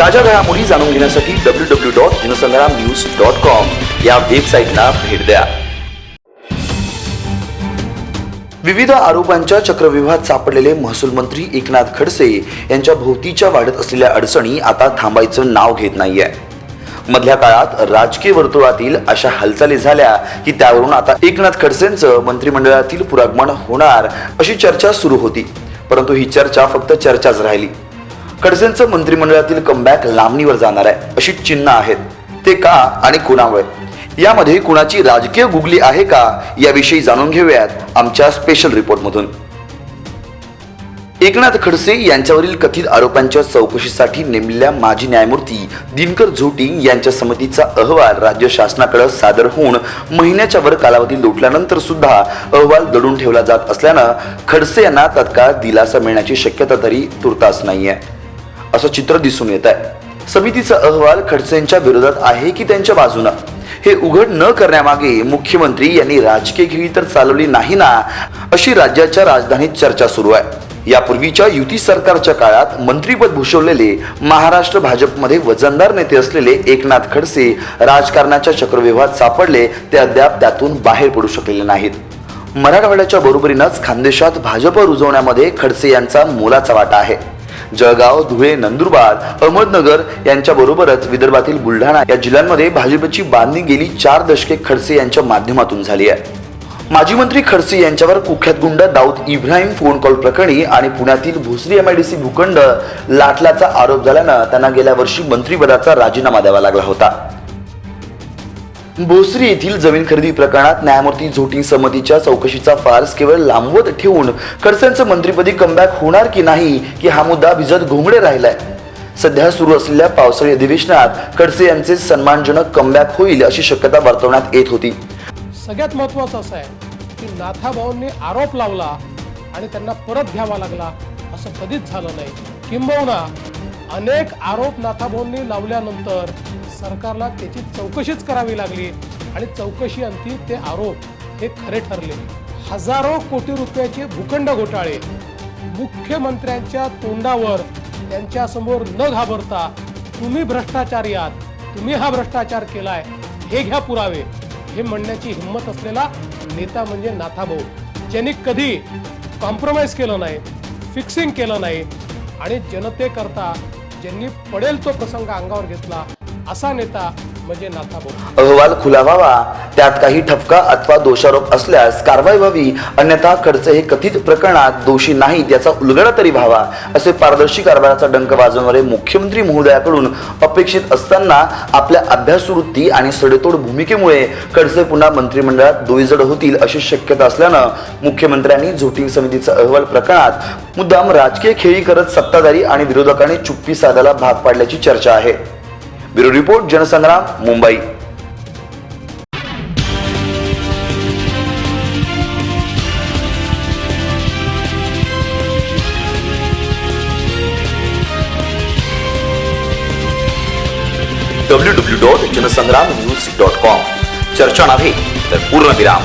ताज्या घडामोडी जाणून घेण्यासाठी W W dot Jansangram news dot com या वेबसाईटला भेट द्या. विविध आरोपांच्या चक्रव्यूहात सापडलेले महसूल मंत्री एकनाथ खडसे यांच्या भोवतीच्या वाढत असलेल्या अडचणी आता थांबायचं नाव घेत नाहीये. मधल्या काळात राजकीय वर्तुळातील अशा हालचाली झाल्या की त्यावरून आता एकनाथ खडसेंचं मंत्रिमंडळातील पुरागमन होणार अशी चर्चा सुरू होती. परंतु ही चर्चा फक्त चर्चाच राहिली. खडसेंचं मंत्रिमंडळातील कमबॅक लांबणीवर जाणार आहे. अशी चिन्ह आहेत. ते का आणि कुणामुळे यामध्ये कुणाची राजकीय गुगली आहे का? याविषयी जाणून घेऊयात आमच्या स्पेशल रिपोर्टमधून एकनाथ खडसे यांच्यावरील कथित आरोपांच्या चौकशीसाठी नेमलेल्या माजी न्यायमूर्ती दिनकर झोटी यांच्या समितीचा अहवाल राज्य शासनाकडे सादर होऊन महिन्याच्या वर कालावधी लोटल्यानंतर सुद्धा अहवाल दडून ठेवला जात असल्यानं खडसे यांना तत्काळ दिलासा मिळण्याची शक्यता तरी तुर्तास नाहीये. असं चित्र दिसून येत आहे. समितीचा अहवाल खडसेंच्या विरोधात आहे की त्यांच्या बाजूनं? हे उघड न करण्यामागे मुख्यमंत्री यांनी राजकीय खेळी तर चालवली नाही ना अशी राज्याच्या राजधानीत चर्चा सुरू आहे. यापूर्वीच्या युती सरकारच्या काळात मंत्रीपद भूषवलेले महाराष्ट्र भाजपमध्ये वजनदार नेते असलेले एकनाथ खडसे राजकारणाच्या चक्रव्यूहात सापडले ते अद्याप त्यातून बाहेर पडू शकलेले नाहीत. मराठवाड्याच्या बरोबरीनंच खानदेशात भाजप रुजवण्यामध्ये खडसे यांचा मोलाचा वाटा आहे. जळगाव धुळे नंदुरबार अहमदनगर यांच्या बरोबरच विदर्भातील बुलढाणा या जिल्ह्यांमध्ये भाजपची बांधणी गेली चार दशके खडसे यांच्या माध्यमातून झाली आहे. माजी मंत्री खडसे यांच्यावर कुख्यात गुंड दाऊद इब्राहिम फोन कॉल प्रकरणी आणि पुण्यातील भोसरी एमआयडीसी भूखंड लाटल्याचा आरोप झाल्यानं त्यांना गेल्या वर्षी मंत्रिपदाचा राजीनामा द्यावा लागला होता. भोसरी येथील जमीन खरेदी प्रकरणात न्यायमूर्ती झोटी समितीच्या चौकशीचा फार्स केवळ लांबवत ठेवून खडसेंचं मंत्रिपदी कमबॅक होणार की नाही की हा मुद्दा भिजत घोंगडे राहिलाय? सध्या सुरू असलेल्या पावसाळी अधिवेशनात खडसे यांचे सन्मानजनक कमबॅक होईल अशी शक्यता वर्तवण्यात येत होती. सगळ्यात महत्त्वाचं असं आहे की नाथाभाऊंनी आरोप लावला आणि त्यांना परत घ्यावा लागला असं कधीच झालं नाही. किंबहुना अनेक आरोप नाथाभाऊंनी लावल्यानंतर सरकारला त्याची चौकशीच करावी लागली. आणि चौकशी अंती ते आरोप हे खरे ठरले. हजारो कोटी रुपयाचे भूखंड घोटाळे. मुख्यमंत्र्यांच्या तोंडावर त्यांच्यासमोर न घाबरता तुम्ही भ्रष्टाचारी आहात. तुम्ही हा भ्रष्टाचार केलाय. हे घ्या पुरावे. हे म्हणण्याची हिंमत असलेला नेता म्हणजे नाथाभाऊ ज्यांनी कधी कॉम्प्रोमाइज केलं नाही फिक्सिंग केलं नाही. आणि जनतेकरता ज्यांनी पडेल तो प्रसंग अंगावर घेतला असा नेता म्हणजे अहवाल खुला व्हावा त्यात काही ठपका अथवा दोषारोप असल्यास कारवाई व्हावी अन्यथा खडसे हे कथित प्रकरणात दोषी नाहीत याचा उलगडा तरी व्हावा असे पारदर्शी कारभाराचा डंक वाजवणारे मुख्यमंत्री महोदयाकडून अपेक्षित असताना आपल्या अभ्यासवृत्ती आणि सडेतोड भूमिकेमुळे खडसे पुन्हा मंत्रिमंडळात दोईजड होतील अशी शक्यता असल्यानं मुख्यमंत्र्यांनी झोटिंग समितीचा अहवाल प्रकरणात मुद्दाम राजकीय खेळी करत सत्ताधारी आणि विरोधकांनी चुप्पी साधायला भाग पाडल्याची चर्चा आहे. Bureau report Jansangram Mumbai. W W dot Jansangram news dot com चर्चा नव्हे तर पूर्ण विराम